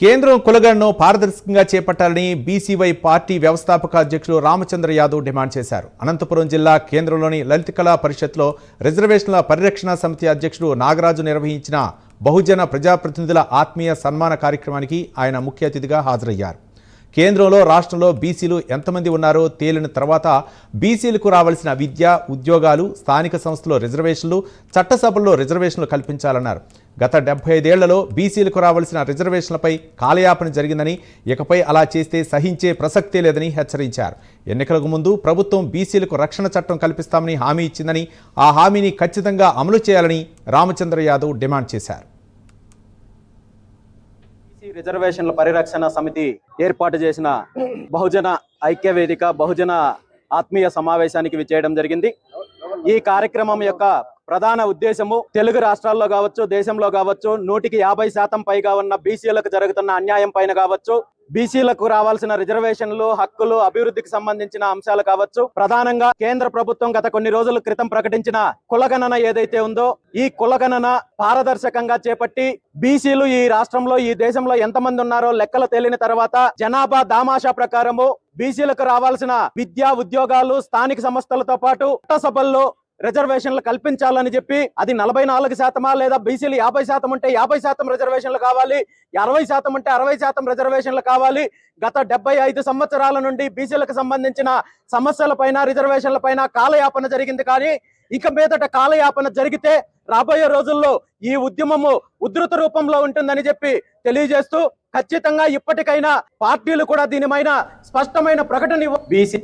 కేంద్రం కులగణను పారదర్శకంగా చేపట్టాలని బీసీవై పార్టీ వ్యవస్థాపక అధ్యక్షులు రామచంద్ర యాదవ్ డిమాండ్ చేశారు. అనంతపురం జిల్లా కేంద్రంలోని లలిత కళా పరిషత్లో రిజర్వేషన్ల పరిరక్షణ సమితి అధ్యక్షుడు నాగరాజు నిర్వహించిన బహుజన ప్రజాప్రతినిధుల ఆత్మీయ సన్మాన కార్యక్రమానికి ఆయన ముఖ్య అతిథిగా హాజరయ్యారు. కేంద్రంలో రాష్ట్రంలో బీసీలు ఎంతమంది ఉన్నారో తేలిన తర్వాత బీసీలకు రావాల్సిన విద్య ఉద్యోగాలు స్థానిక సంస్థలో రిజర్వేషన్లు చట్టసభల్లో రిజర్వేషన్లు కల్పించాలన్నారు. గత డెబ్బై ఐదేళ్ళలో బీసీలకు రావాల్సిన రిజర్వేషన్లపై కాలయాపన జరిగిందని ఇకపై అలా చేస్తే సహించే ప్రసక్తే లేదని హెచ్చరించారు. ఎన్నికలకు ముందు ప్రభుత్వం బీసీలకు రక్షణ చట్టం కల్పిస్తామని హామీ ఇచ్చిందని ఆ హామీని ఖచ్చితంగా అమలు చేయాలని రామచంద్ర యాదవ్ డిమాండ్ చేశారు. ఎస్సీ రిజర్వేషన్ల పరిరక్షణ సమితి ఏర్పాటు చేసిన బహుజన ఐక్య వేదిక బహుజన ఆత్మీయ సమావేశానికి చేయడం జరిగింది. ఈ కార్యక్రమం యొక్క ప్రధాన ఉద్దేశము తెలుగు రాష్ట్రాల్లో కావచ్చు దేశంలో కావచ్చు నూటికి యాభై శాతం పైగా ఉన్న బీసీలకు జరుగుతున్న అన్యాయం పైన కావచ్చు బీసీలకు రావాల్సిన రిజర్వేషన్లు హక్కులు అభివృద్ధికి సంబంధించిన అంశాలు కావచ్చు. ప్రధానంగా కేంద్ర ప్రభుత్వం గత కొన్ని రోజుల క్రితం ప్రకటించిన కులగణన ఏదైతే ఉందో ఈ కులగణన పారదర్శకంగా చేపట్టి బీసీలు ఈ రాష్ట్రంలో ఈ దేశంలో ఎంతమంది ఉన్నారో లెక్కలు తేలిన తర్వాత జనాభా దామాషా ప్రకారము బీసీలకు రావాల్సిన విద్యా ఉద్యోగాలు స్థానిక సంస్థలతో పాటు చట్టసభల్లో రిజర్వేషన్లు కల్పించాలని చెప్పి అది నలభై నాలుగు శాతమా లేదా బీసీలు యాభై శాతం ఉంటే యాభై శాతం రిజర్వేషన్లు కావాలి అరవై శాతం ఉంటే అరవై శాతం రిజర్వేషన్లు కావాలి. గత డెబ్బై ఐదు సంవత్సరాల నుండి బీసీలకు సంబంధించిన సమస్యల పైన రిజర్వేషన్ల పైన కాలయాపన జరిగింది కానీ ఇక మీదట కాలయాపన జరిగితే రాబోయే రోజుల్లో ఈ ఉద్యమము ఉధృత రూపంలో ఉంటుందని చెప్పి తెలియజేస్తూ ఖచ్చితంగా ఇప్పటికైనా పార్టీలు కూడా దీనిపైన స్పష్టమైన ప్రకటన ఇవ్వ బీసీ